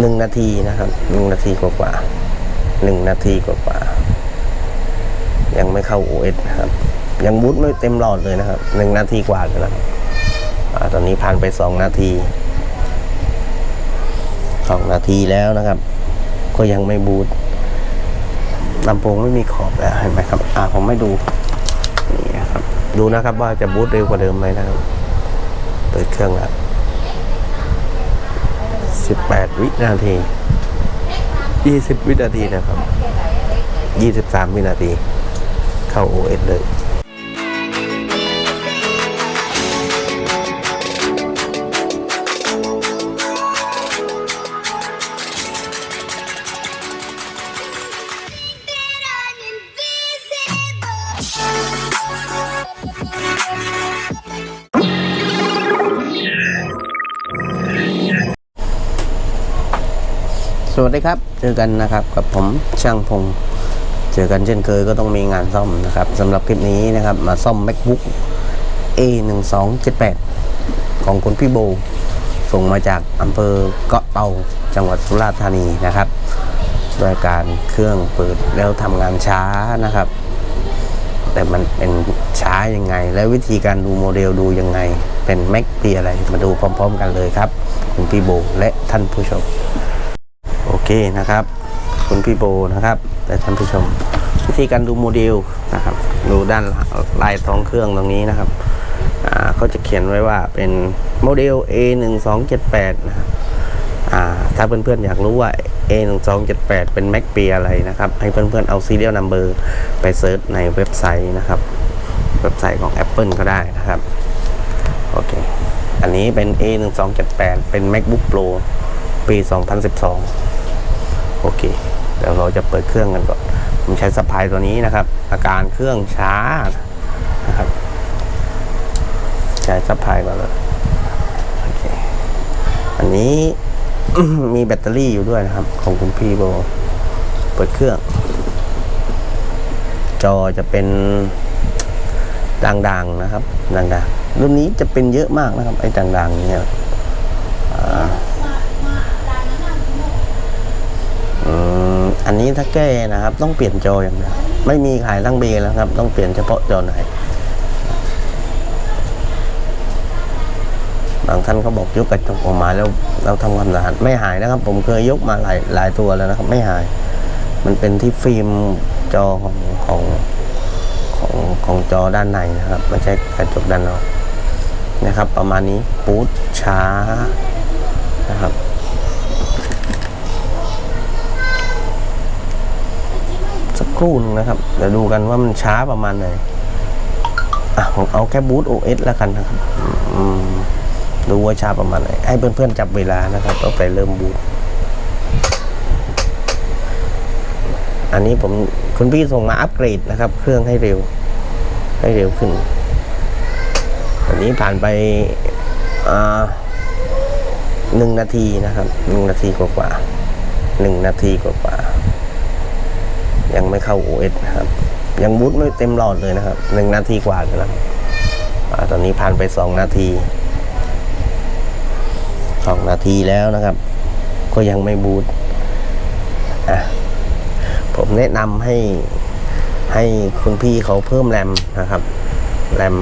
หนึ่งนาทีนะครับหนึ่งนาทีกว่าๆหนึ่งนาทีกว่าๆยังไม่เข้า OS นะครับ ยังบูตไม่เต็มหลอดเลยนะครับหนึ่งนาทีกว่าเลยนะตอนนี้ผ่านไปสองนาทีสองนาทีแล้วนะครับ ก็ยังไม่บูตลำโพงไม่มีขอบแล้วเห็นไหมครับ อ่าผมไม่ดูนี่ครับ ดูนะครับว่าจะบูตเร็วกว่าเดิมไหมนะครับ เปิดเครื่องแล้ว 18 วินาที 20 วินาทีนะครับ 23 วินาที เข้า OS เลย สวัสดีครับ เจอกันนะครับกับผมช่างพง เจอกันเช่นเคยก็ต้องมีงานซ่อมนะครับสำหรับคลิปนี้นะครับมาซ่อม macbook a 1 2 7 8ของคุณพี่โบ ส่งมาจากอำเภอเกาะเต่าจังหวัดสุราษฎร์ธานีนะครับโดยการเครื่องเปิดแล้วทำงานช้านะครับ แต่มันเป็นช้ายังไง และวิธีการดูโมเดลดูยังไง เป็น Mac ปีอะไรมาดูพร้อม ๆ กันเลยครับ คุณพี่โบและท่านผู้ชม เคนะครับ คุณพี่โบนะครับและท่านผู้ชม วิธีการดูโมเดลนะครับ ดูด้านลายท้องเครื่องตรงนี้นะครับอ่าเขาจะเขียนไว้ว่าเป็นโมเดล A 1 2 7 8นะครับอ่าถ้าเพื่อนๆอยากรู้ว่า A 1 2 7 8เป็น Mac ปีอะไรนะครับ ให้เพื่อนๆเอา serial number ไปเซิร์ชในเว็บไซต์นะครับ เว็บไซต์ของ Apple ก็ได้นะครับ โอเค อันนี้เป็น A 1 2 7 8เป็น MacBook Pro ปี 2012 โอเคเดี๋ยวเราจะเปิดเครื่องกันก่อนผมใช้สปายตัวนี้นะครับ อาการเครื่องช้านะครับใช้สปายก่อนเลยโอเคอันนี้มีแบตเตอรี่อยู่ด้วยนะครับ ของคุณพี่โบเปิดเครื่อง จอจะเป็นด่างๆนะครับด่างๆรุ่นนี้จะเป็นเยอะมากนะครับ ไอ้ด่างๆเนี่ยอ่า อืม อันนี้ถ้าแก้นะครับ ต้องเปลี่ยนจออย่างเดียวไม่มีขายทั้งเบแล้วครับ ต้องเปลี่ยนเฉพาะจอไหนบางท่านเขาบอกยกกระจกออกมาแล้วเราทำความสะอาดไม่หายนะครับ ผมเคยยกมาหลายหลายตัวแล้วนะครับ ไม่หาย มันเป็นที่ฟิล์มจอของของของของจอด้านในนะครับไม่ใช่กระจกด้านนอกนะครับ ประมาณนี้ปูดช้านะครับ ครู่นึงนะครับ เดี๋ยวดูกันว่ามันช้าประมาณไหนอะผมเอาแค่บูต OS แล้วกันนะครับดูว่าช้าประมาณไหน ให้เพื่อนๆจับเวลานะครับต้องไปเริ่มบูตอันนี้ผมคุณพี่ส่งมาอัปเกรดนะครับ เครื่องให้เร็ว ให้เร็วขึ้นอันนี้ผ่านไปอ่าหนึ่งนาทีนะครับหนึ่งนาทีกว่าๆหนึ่งนาทีกว่าๆ ยังไม่เข้า OS นะครับ ยังบูตไม่เต็มหลอดเลยนะครับหนึ่งนาทีกว่าแล้วตอนนี้ผ่านไปสองนาทีสองนาทีแล้วนะครับ ก็ยังไม่บูตอะผมแนะนำให้ให้คุณพี่เขาเพิ่มแรมนะครับแรม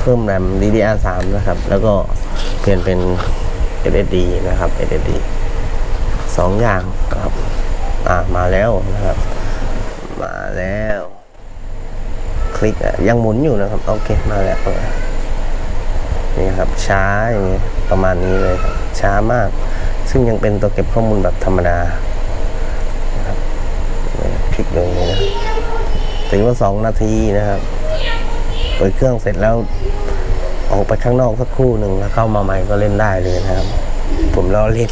เพิ่มแรม DDR3 นะครับ แล้วก็เปลี่ยนเป็น SSD นะครับ SSD สองอย่างครับ อ่ามาแล้วนะครับ มาแล้ว คลิกอะยังหมุนอยู่นะครับ โอเคมาแล้วนี่ครับช้าอย่างนี้ประมาณนี้เลยครับช้ามาก ซึ่งยังเป็นตัวเก็บข้อมูลแบบธรรมดาครับนี่คลิกตรงนี้นะถึงว่าสองนาทีนะครับเปิดเครื่องเสร็จแล้วออกไปข้างนอกสักครู่หนึ่งแล้วเข้ามาใหม่ก็เล่นได้เลยนะครับ ผมล้อเล่น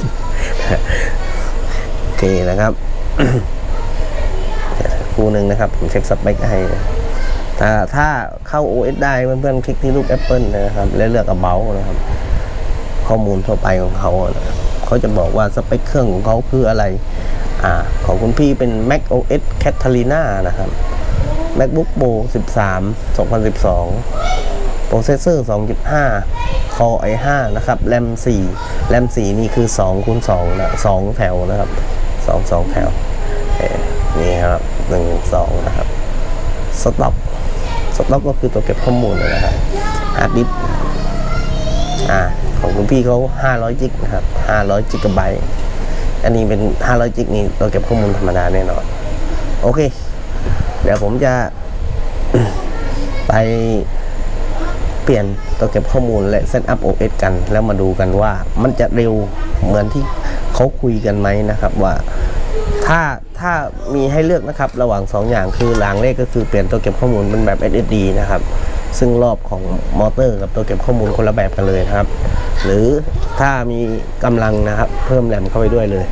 โอเคนะครับ ครู่หนึ่งนะครับ ผมเช็คสเปคให้ถ้าถ้าเข้า OS ได้เพื่อนๆคลิกที่รูป Apple นะครับ แล้วเลือก About นะครับ ข้อมูลทั่วไปของเขานะครับเขาจะบอกว่าสเปคเครื่องของเขาคืออะไร อ่า ของคุณพี่เป็น Mac OS Catalina นะครับ MacBook Pro 13 2012 โปรเซสเซอร์ 2.5 Core i5 นะครับแรม4แรม4นี่คือ2คูณ2นะ2แถวนะครับ 2 2 แถวเอ่อนี่ครับ 1 2นะครับสต็อปสต็อปก็คือตัวเก็บข้อมูลนะครับฮาร์ดดิสก์อ่าของคุณพี่เขา500จิกนะครับ500จิกะไบต์อันนี้เป็น 500จิกนี่ตัวเก็บข้อมูลธรรมดาแน่นอน โอเค เดี๋ยวผมจะไปเปลี่ยนตัวเก็บข้อมูลและเซตอัพ OS กัน แล้วมาดูกันว่ามันจะเร็วเหมือนที่เขาคุยกันไหมนะครับว่า ถ้าถ้ามีให้เลือกนะครับ ระหว่าง 2 อย่างคือหลางเลขก็คือเปลี่ยนตัวเก็บข้อมูลเป็นแบบ SSD นะครับ ซึ่งรอบของมอเตอร์กับตัวเก็บข้อมูลคนละแบบกันเลยนะครับ หรือถ้ามีกำลังนะครับ เพิ่มแรมเข้าไปด้วยเลย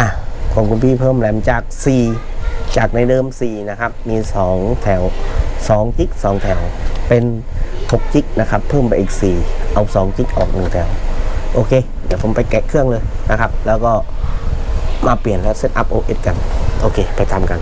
อะของคุณพี่เพิ่มแรมจาก4จากในเดิม 4 นะครับ มี 2 แถว 2 จิก 2 แถว เป็น 6 จิกนะครับ เพิ่มไปอีก 4 เอา 2 จิกออก 1 แถว โอเค เดี๋ยวผมไปแกะเครื่องเลยนะครับ แล้วก็ มาเปลี่ยนแล้วเซตอัพ OS กัน โอเค ไปทำกัน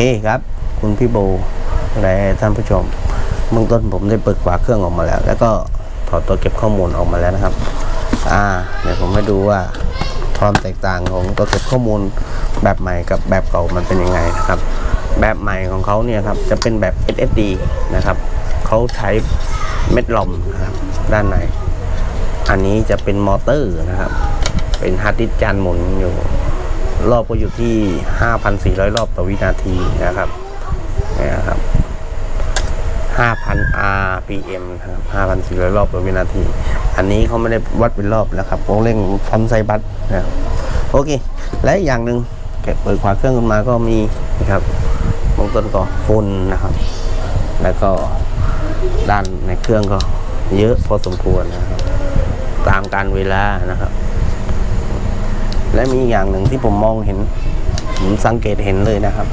เคครับ คุณพี่โบและท่านผู้ชมเบื้องต้นผมได้เปิดฝาเครื่องออกมาแล้ว แล้วก็ถอดตัวเก็บข้อมูลออกมาแล้วนะครับ อ่าเดี๋ยวผมให้ดูว่าความแตกต่างของตัวเก็บข้อมูลแบบใหม่กับแบบเก่ามันเป็นยังไงนะครับ แบบใหม่ของเขาเนี่ยครับจะเป็นแบบ SSD นะครับเขาใช้เม็ดลมนะครับด้านใน อันนี้จะเป็นมอเตอร์นะครับ เป็นฮาร์ดดิสก์จานหมุนอยู่ รอบก็อยู่ที่ 5,400 รอบต่อวินาทีนะครับนี่ครับ5,000 rpm นะครับ5,400 รอบต่อวินาที อันนี้เขาไม่ได้วัดเป็นรอบแล้วครับเขาเร่งฟอนไซบัสนะครับโอเค และอย่างหนึ่งแกะเปิดขวาเครื่องขึ้นมาก็มีนะครับเบื้องต้นก็ฝุ่นนะครับ แล้วก็ด้านในเครื่องก็เยอะพอสมควรนะครับ ตามการเวลานะครับ และมีอย่างหนึ่งที่ผมมองเห็นผมสังเกตเห็นเลยนะครับ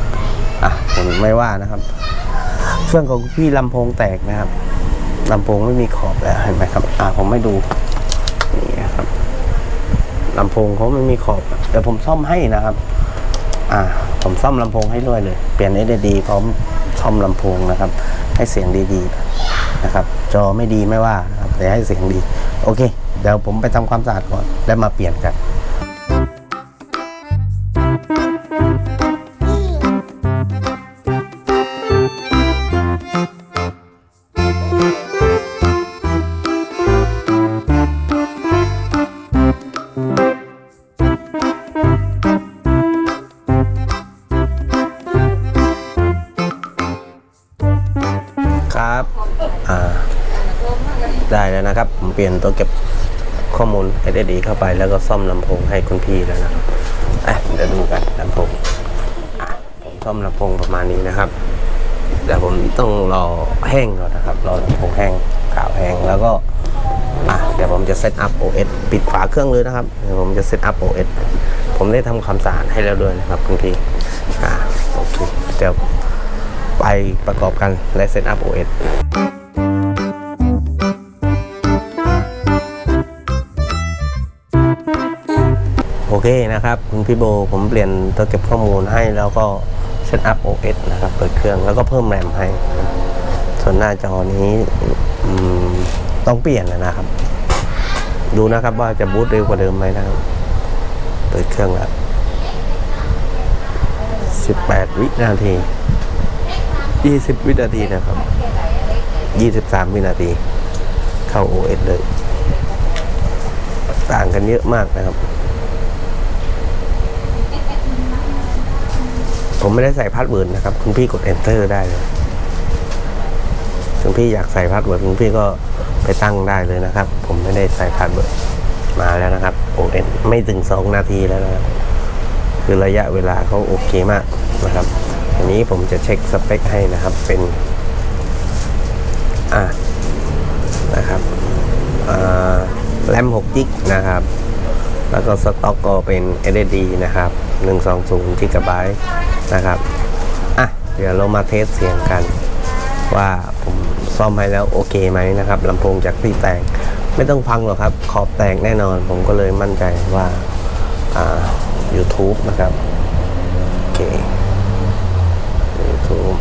อะผมไม่ว่านะครับเครื่องของพี่ลำโพงแตกนะครับลำโพงไม่มีขอบแล้วเห็นไหมครับ อะผมไม่ดูนี่ครับลำโพงเขาไม่มีขอบเดี๋ยวผมซ่อมให้นะครับ อ่า ผมซ่อมลำโพงให้ด้วยเลย เปลี่ยน SSD พร้อมซ่อมลำโพงนะครับ ให้เสียงดีๆนะครับ จอไม่ดีไม่ว่านะครับแต่ให้เสียงดี โอเค เดี๋ยวผมไปทำความสะอาดก่อน แล้วมาเปลี่ยนกัน ครับอ่าได้แล้วนะครับ ผมเปลี่ยนตัวเก็บข้อมูล SSD เข้าไปแล้วก็ซ่อมลำโพงให้คุณพี่แล้วนะครับอะเดี๋ยวดูกันลำโพงผมซ่อมลำโพงประมาณนี้นะครับเดี๋ยวผมต้องรอแห้งก่อนนะครับรอลำโพงแห้งขาวแห้งแล้วก็อะเดี๋ยวผมจะเซตอัพ OS ปิดฝาเครื่องเลยนะครับเดี๋ยวผมจะเซตอัพ OS ผมได้ทำความสะอาดให้แล้วด้วยนะครับคุณพี่อ่าโอเคเดี๋ยว ไปประกอบกันและเซตอัพ OS โอเคนะครับคุณพี่โบผมเปลี่ยนตัวเก็บข้อมูลให้แล้วก็เซตอัพ OS นะครับเปิดเครื่องแล้วก็เพิ่มแรมให้ ส่วนหน้าจอนี้ต้องเปลี่ยนนะครับ ดูนะครับว่าจะบูตเร็วกว่าเดิมไหมนะครับเปิดเครื่องแล้ว18 วินาที 20 วินาทีนะครับ 23 วินาที เข้า OS เลย ต่างกันเยอะมากนะครับ ผมไม่ได้ใส่พาสเวิร์ดนะครับ คุณพี่กด enter ได้เลยคุณพี่อยากใส่พาสเวิร์ดคุณพี่ก็ไปตั้งได้เลยนะครับ ผมไม่ได้ใส่พาสเวิร์ดมาแล้วนะครับโอเอ็นไม่ถึงสองนาทีแล้วนะครับ คือระยะเวลาเขาโอเคมากนะครับ นนี้ผมจะเช็คสเปคให้นะครับเป็นอ่านะครับอ่าแรม6กิกนะครับ แล้วก็สต็อกก็เป็น SSD นะครับ 120 g b นะครับ อะ เดี๋ยวเรามาเทสเสียงกัน ว่าผมซ่อมให้แล้วโอเคไหมนะครับลำโพงจากที่แตกไม่ต้องฟังหรอกครับ ขอบแตกแน่นอน ผมก็เลยมั่นใจว่า อ่า YouTube นะครับ โอเค YouTube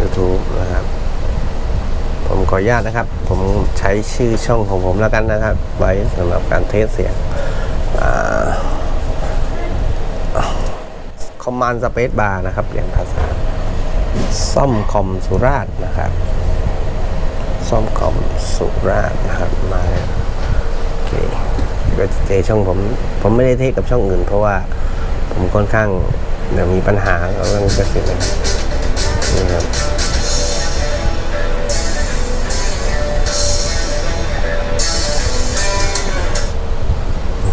YouTube นะครับ ผมขออนุญาตนะครับ ผมใช้ชื่อช่องของผมแล้วกันนะครับ ไว้สำหรับการเทสเสียงคอมมานด์สเปซบาร์นะครับเปลี่ยนภาษา ซ่อมคอมสุราษนะครับ ซ่อมคอมสุราษนะครับ มาแล้วโอเคก็จเจช่องผม ผมไม่ได้เทสกับช่องอื่น เพราะว่าผมค่อนข้าง เดี๋ยวมีปัญหากับเรื่องกระสิบนะครับนี่ครับ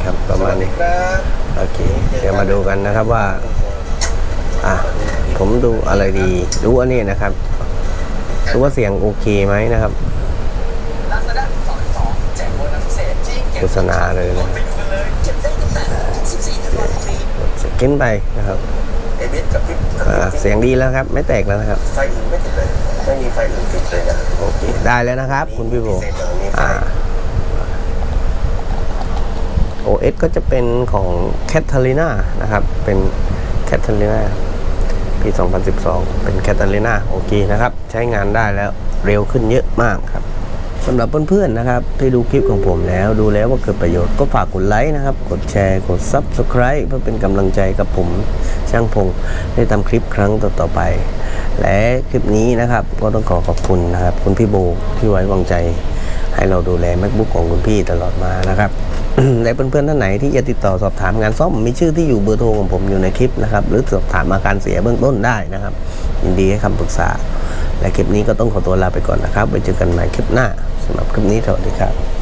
ครับประมาณนี้โอเค เดี๋ยวมาดูกันนะครับว่า อะ ผมดูอะไรดี ดูอันนี้นะครับดูว่าเสียงโอเคไหมนะครับโฆษณาเลยนะสกินไปนะครับ เอเบสกับพริบอ่าเสียงดีแล้วครับ ไม่แตกแล้วนะครับ ไฟอื่นไม่ติดเลย ไม่มีไฟอื่นติดเลยนะโอเคได้แล้วนะครับ คุณพี่โบอ่า OS ก็จะเป็นของ c a t a l i n a นะครับ เป็น c a t a l i n a ปี 2012 เป็น c a t a l i n a โอเคนะครับ ใช้งานได้แล้วเร็วขึ้นเยอะมากครับ สำหรับเพื่อนๆนะครับที่ดูคลิปของผมแล้วดูแล้วว่าเกิดประโยชน์ก็ฝากกดไลค์นะครับ กดแชร์ กด Subscribe เพื่อเป็นกำลังใจกับผมช่างพงได้ทำคลิปครั้งต่อๆไป และคลิปนี้นะครับก็ต้องขอขอบคุณนะครับ คุณพี่โบที่ไว้วางใจ ให้เราดูแล MacBook ของคุณพี่ตลอดมานะครับและเพื่อนๆท่านไหนที่จะติดต่อสอบถามงานซ่อมมีชื่อที่อยู่เบอร์โทรของผมอยู่ในคลิปนะครับหรือสอบถามอาการเสียเบื้องต้นได้นะครับยินดีให้คำปรึกษา และคลิปนี้ก็ต้องขอตัวลาไปก่อนนะครับไว้เจอกันใหม่คลิปหน้าสำหรับคลิปนี้สวัสดีครับ